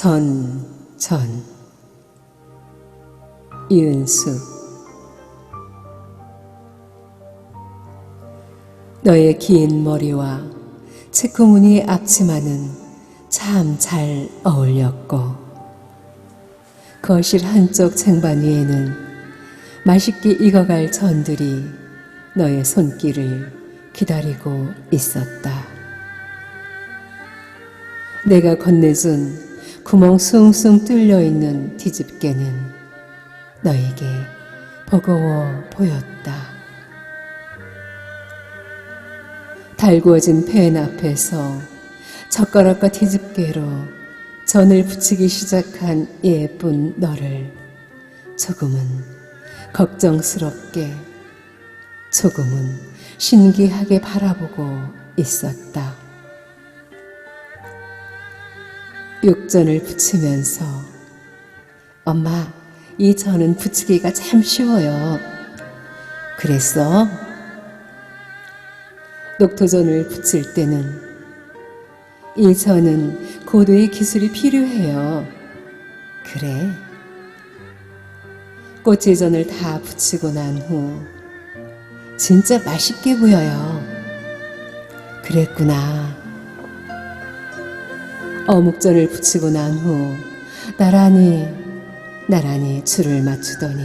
전, 전. 이은수. 너의 긴 머리와 체크무늬의 앞치마는 참 잘 어울렸고, 거실 한쪽 쟁반 위에는 맛있게 익어갈 전들이 너의 손길을 기다리고 있었다. 내가 건네준 구멍 숭숭 뚫려 있는 뒤집개는 너에게 버거워 보였다. 달구어진 펜 앞에서 젓가락과 뒤집개로 전을 붙이기 시작한 예쁜 너를 조금은 걱정스럽게 조금은 신기하게 바라보고 있었다. 육전을 붙이면서 엄마, 이 전은 붙이기가 참 쉬워요. 그랬어? 녹토전을 붙일 때는 이 전은 고도의 기술이 필요해요. 그래. 꼬치전을 다 붙이고 난 후 진짜 맛있게 보여요. 그랬구나. 어묵전을 붙이고 난 후 나란히 나란히 줄을 맞추더니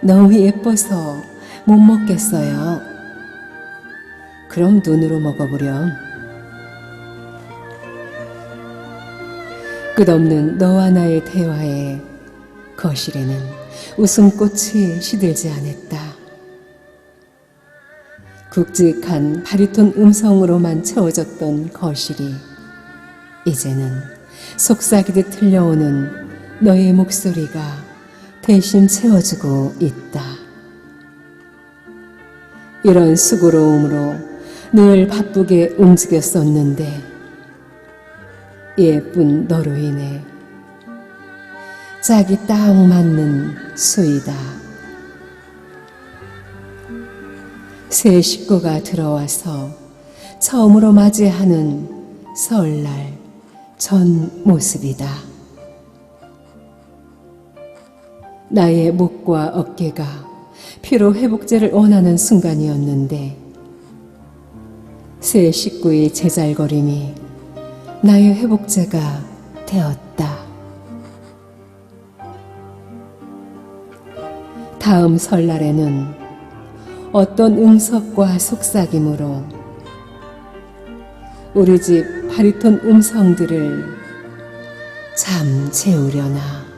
너무 예뻐서 못 먹겠어요. 그럼 눈으로 먹어보렴. 끝없는 너와 나의 대화에 거실에는 웃음꽃이 시들지 않았다. 굵직한 바리톤 음성으로만 채워졌던 거실이 이제는 속삭이듯 들려오는 너의 목소리가 대신 채워주고 있다. 이런 수고로움으로 늘 바쁘게 움직였었는데 예쁜 너로 인해 짝이 딱 맞는 수이다. 새 식구가 들어와서 처음으로 맞이하는 설날 전 모습이다. 나의 목과 어깨가 피로 회복제를 원하는 순간이었는데 새 식구의 제잘거림이 나의 회복제가 되었다. 다음 설날에는 어떤 응석과 속삭임으로 우리 집 바리톤 음성들을 잠 재우려나.